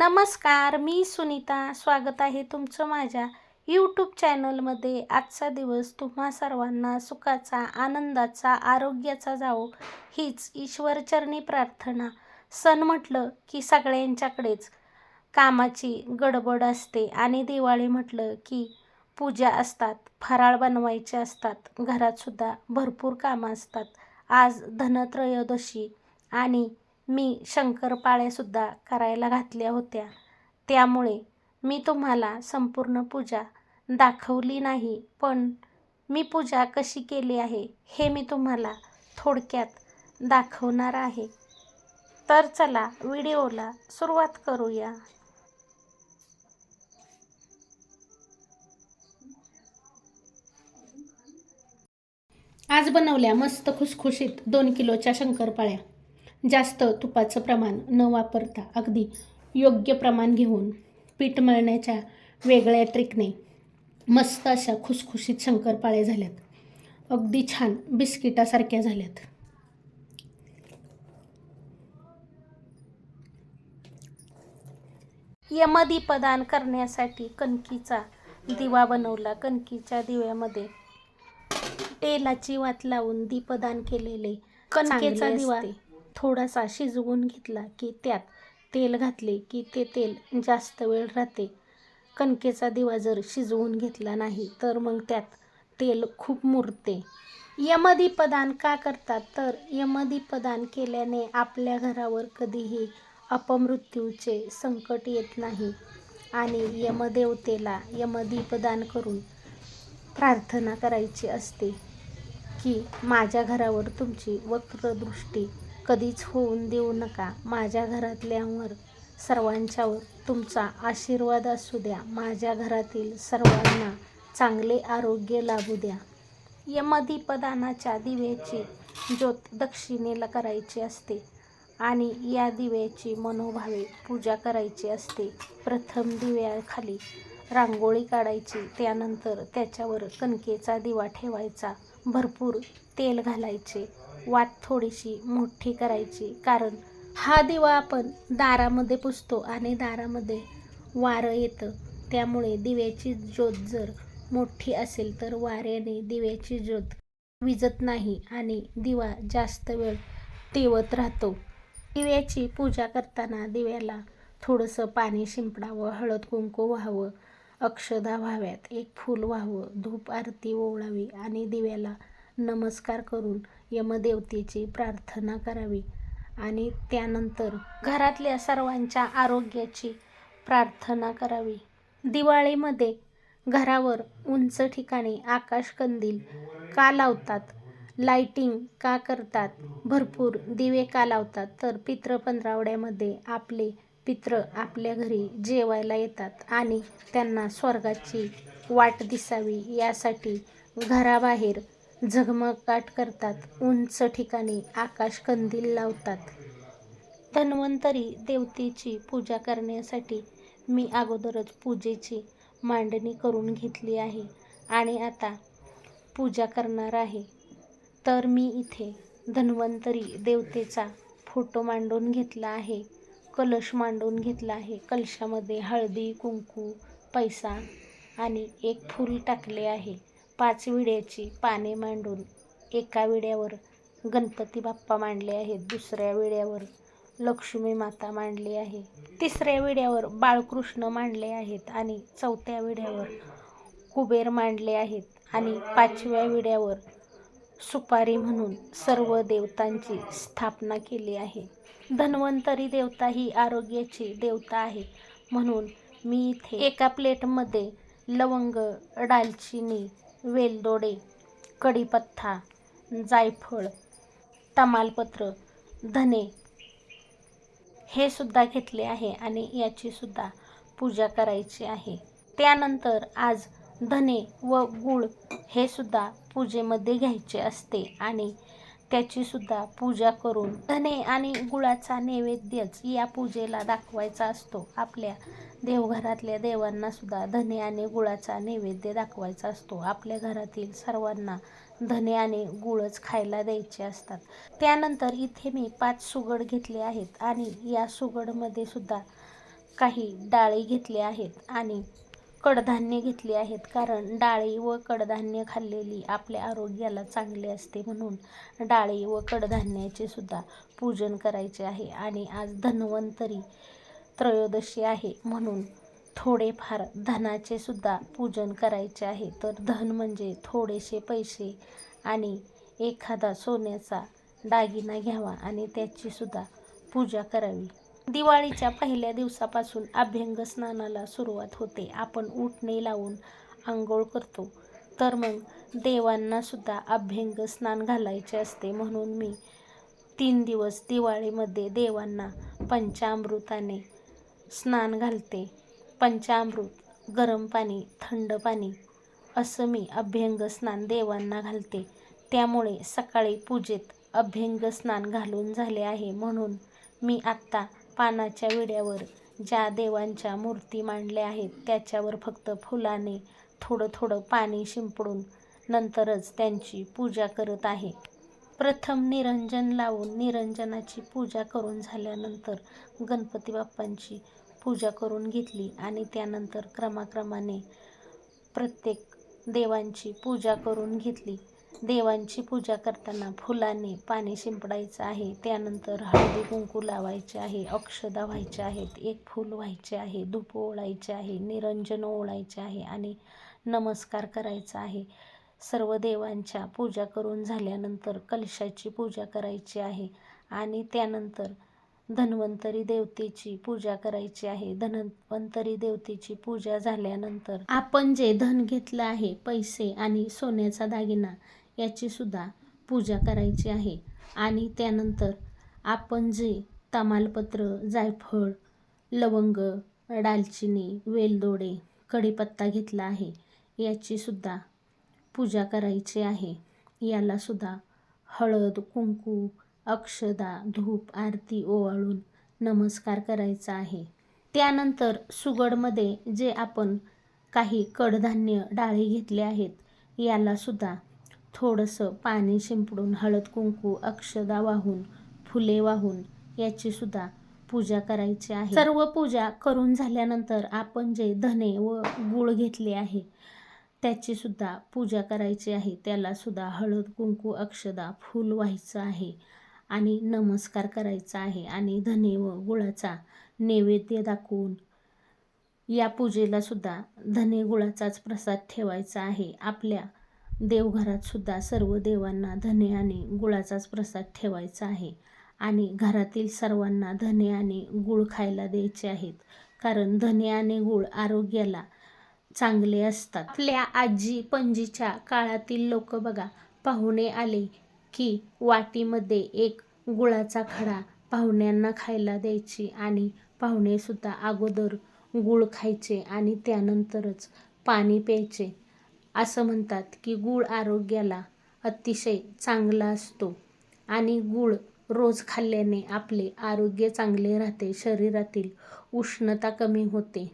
नमस्कार मी सुनीता. स्वागत आहे तुमचं माझ्या यूट्यूब चॅनलमध्ये आजचा दिवस तुम्हा सर्वांना सुखाचा आनंदाचा आरोग्याचा जावो हीच ईश्वरचरणी प्रार्थना. सण म्हटलं की सगळ्यांच्याकडेच कामाची गडबड असते आणि दिवाळी म्हटलं की पूजा असतात फराळ बनवायचे असतात घरातसुद्धा भरपूर कामं असतात. आज धनत्रयोदशी आणि मी शंकरपाळ्यासुद्धा करायला घातल्या होत्या. त्यामुळे मी तुम्हाला संपूर्ण पूजा दाखवली नाही पण मी पूजा कशी केली आहे हे मी तुम्हाला थोडक्यात दाखवणार आहे. तर चला व्हिडिओला सुरुवात करूया. आज बनवल्या मस्त खुसखुशीत दोन किलोच्या शंकरपाळ्या. जास्त तुपाचं प्रमाण न वापरता अगदी योग्य प्रमाण घेऊन पीठ मळण्याच्या वेगळ्या ट्रिकने मस्त अशा खुसखुशीत शंकरपाळ्या झाल्यात. अगदी छान बिस्किटासारख्या झाल्यात. यमदीपदान करण्यासाठी कणकीचा दिवा बनवला. कणकीच्या दिव्यामध्ये तेलाची वात लावून दीपदान केलेले कणकेचा दिवा थोडासा शिजवून घेतला की त्यात तेल घातले की ते तेल जास्त वेळ राहते. कणकेचा दिवा जर शिजवून घेतला नाही तर मग त्यात तेल खूप मुरते. यमदीपदान का करतात? तर यमदीपदान केल्याने आपल्या घरावर कधीही अपमृत्यूचे संकट येत नाही आणि यमदेवतेला यमदीपदान करून प्रार्थना करायची असते की माझ्या घरावर तुमची वक्रदृष्टी कधीच होऊन देऊ नका. माझ्या घरातल्यांवर सर्वांच्यावर तुमचा आशीर्वाद असू द्या. माझ्या घरातील सर्वांना चांगले आरोग्य लाभू द्या. यमदीपदानाच्या दिव्याची ज्योत दक्षिणेला करायची असते आणि या दिव्याची मनोभावे पूजा करायची असते. प्रथम दिव्याखाली रांगोळी काढायची त्यानंतर त्याच्यावर कणकेचा दिवा ठेवायचा भरपूर तेल घालायचे वात थोडीशी मोठी करायची. कारण हा दिवा आपण दारामध्ये पुसतो आणि दारामध्ये वारं येतं. त्यामुळे दिव्याची ज्योत जर मोठी असेल तर वाऱ्याने दिव्याची ज्योत विजत नाही आणि दिवा जास्त वेळ तेवत राहतो. दिव्याची पूजा करताना दिव्याला थोडंसं पाणी शिंपडावं हळद कुंकू व्हावं अक्षदा व्हाव्यात. एक फूल व्हावं धूप आरती ओवळावी आणि दिव्याला नमस्कार करून यमदेवतेची प्रार्थना करावी आणि त्यानंतर घरातल्या सर्वांच्या आरोग्याची प्रार्थना करावी. दिवाळीमध्ये घरावर उंच ठिकाणी आकाशकंदील का लावतात? लाइटिंग का करतात? भरपूर दिवे का लावतात? तर पित्र पंधरावड्यामध्ये आपले पित्र आपल्या घरी जेवायला येतात आणि त्यांना स्वर्गाची वाट दिसावी यासाठी घराबाहेर झगमगाट करतात. उंच ठिकाणी आकाशकंदील लावतात. धन्वंतरी देवतेची पूजा करण्यासाठी मी अगोदरच पूजेची मांडणी करून घेतली आहे आणि आता पूजा करणार आहे. तर मी इथे धन्वंतरी देवतेचा फोटो मांडून घेतला आहे. कलश मांडून घेतला आहे. कलशामध्ये हळदी कुंकू पैसा आणि एक फूल टाकले आहे. पाच विड्याची पाने मांडून एका विड्यावर गणपती बाप्पा मांडले आहेत दुसऱ्या विड्यावर लक्ष्मी माता मांडली आहे तिसऱ्या विड्यावर बाळकृष्ण मांडले आहेत आणि चौथ्या विड्यावर कुबेर मांडले आहेत आणि पाचव्या विड्यावर सुपारी म्हणून सर्व देवतांची स्थापना केली आहे. धन्वंतरी देवता ही आरोग्याची देवता आहे म्हणून मी इथे एका प्लेटमध्ये लवंग दालचिनी वेलदोडे कढीपत्ता जायफळ तमालपत्र धने हे सुद्धा घेतले आहे आणि याची सुद्धा पूजा करायची आहे. त्यानंतर आज धने व गूळ हे सुद्धा पूजेमध्ये घ्यायचे असते आणि त्याची सुद्धा पूजा करून धने आणि गुळाचा नैवेद्यच या पूजेला दाखवायचा असतो. आपल्या देवघरातल्या देवांना सुद्धा धने आणि गुळाचा नैवेद्य दाखवायचा असतो. आपल्या घरातील सर्वांना धने आणि गुळच खायला द्यायचे असतात. त्यानंतर इथे मी पाच सुगड घेतले आहेत आणि या सुगडमध्ये सुद्धा काही डाळी घेतल्या आहेत आणि कडधान्य घेतले आहेत. कारण डाळी व कडधान्य खाल्लेली आपल्या आरोग्याला चांगले असते म्हणून डाळी व कडधान्याचे सुद्धा पूजन करायचे आहे. आणि आज धन्वंतरी त्रयोदशी आहे म्हणून थोडेफार धनाचे सुद्धा पूजन करायचे आहे. तर धन म्हणजे थोडेसे पैसे आणि एखादा सोन्याचा दागिना घ्यावा आणि त्याची सुद्धा पूजा करावी. दिवाळीच्या पहिल्या दिवसापासून अभ्यंग स्नानाला सुरुवात होते. आपण उठणे लावून आंघोळ करतो. तर मग देवांना सुद्धा अभ्यंग स्नान घालायचे असते. म्हणून मी तीन दिवस दिवाळीमध्ये देवांना पंचामृताने स्नान घालते. पंचामृत गरम पाणी थंड पाणी असं मी अभ्यंग स्नान देवांना घालते. त्यामुळे सकाळी पूजेत अभ्यंग स्नान घालून झाले आहे. म्हणून मी आत्ता पानाच्या विड्यावर ज्या देवांच्या मूर्ती मांडल्या आहेत त्याच्यावर फक्त फुलाने थोडं थोडं पाणी शिंपडून नंतरच त्यांची पूजा करत आहे. प्रथम निरंजन लावून निरंजनाची पूजा करून झाल्यानंतर गणपती बाप्पांची पूजा करून घेतली आणि त्यानंतर क्रमाक्रमाने प्रत्येक देवांची पूजा करून घेतली. देवांची पूजा करताना फुलाने पाणी शिंपडायचं आहे. त्यानंतर हळदी कुंकू लावायचे आहे अक्षदा व्हायच्या आहेत एक फूल व्हायचे आहे धूप ओळायचे आहे निरंजन ओळायचे आहे आणि नमस्कार करायचा आहे. सर्व देवांच्या पूजा करून झाल्यानंतर कलशाची पूजा करायची आहे आणि त्यानंतर धन्वंतरी देवतेची पूजा करायची आहे. धन्वंतरी देवतेची पूजा झाल्यानंतर आपण जे धन घेतलं आहे पैसे आणि सोन्याचा दागिना याचीसुद्धा पूजा करायची आहे. आणि त्यानंतर आपण जे तमालपत्र जायफळ लवंग दालचिनी वेलदोडे कढीपत्ता घेतला आहे याचीसुद्धा पूजा करायची आहे. यालासुद्धा हळद कुंकू अक्षदा धूप आरती ओवाळून नमस्कार करायचा आहे. त्यानंतर सुगडमध्ये जे आपण काही कडधान्य डाळी घेतले आहेत यालासुद्धा थोडंसं पाणी शिंपडून हळद कुंकू अक्षदा वाहून फुले वाहून याची सुद्धा पूजा करायची आहे. सर्व पूजा करून झाल्यानंतर आपण जे धने व गूळ घेतले आहे त्याची सुद्धा पूजा करायची आहे. त्याला सुद्धा हळद कुंकू अक्षदा फूल व्हायचं आहे आणि नमस्कार करायचा आहे आणि धने व गुळाचा नैवेद्य दाखवून या पूजेला सुद्धा धने गुळाचाच प्रसाद ठेवायचा आहे. आपल्या देवघरात सुद्धा सर्व देवांना धने आणि गुळाचाच प्रसाद ठेवायचा आहे. आणि घरातील सर्वांना धने आणि गूळ खायला द्यायचे आहेत. कारण धने आणि गूळ आरोग्याला चांगले असतात. आपल्या आजी पणजीच्या काळातील लोक बघा पाहुणे आले की वाटीमध्ये एक गुळाचा खडा पाहुण्यांना खायला द्यायची आणि पाहुणेसुद्धा अगोदर गूळ खायचे आणि त्यानंतरच पाणी प्यायचे. असं म्हणतात की गूळ आरोग्याला अतिशय चांगला असतो आणि गूळ रोज खाल्ल्याने आपले आरोग्य चांगले राहते शरीरातील उष्णता कमी होते.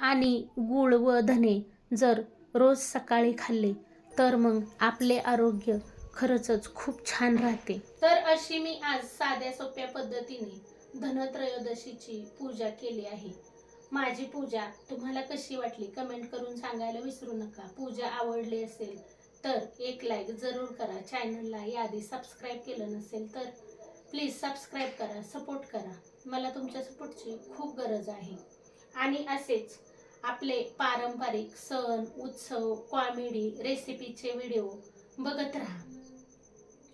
आणि गूळ व धने जर रोज सकाळी खाल्ले तर मग आपले आरोग्य खरंच खूप छान राहते. तर अशी मी आज साध्या सोप्या पद्धतीने धनत्रयोदशीची पूजा केली आहे. माझी पूजा तुम्हाला कशी वाटली? कमेंट करून सांगायला विसरू नका. पूजा आवडली असेल तर एक लाईक जरूर करा. चॅनलला याआधी सबस्क्राईब केलं नसेल तर प्लीज सबस्क्राईब करा सपोर्ट करा. मला तुमच्या सपोर्टची खूप गरज आहे. आणि असेच आपले पारंपरिक सण उत्सव कॉमेडी रेसिपीचे व्हिडिओ बघत राहा.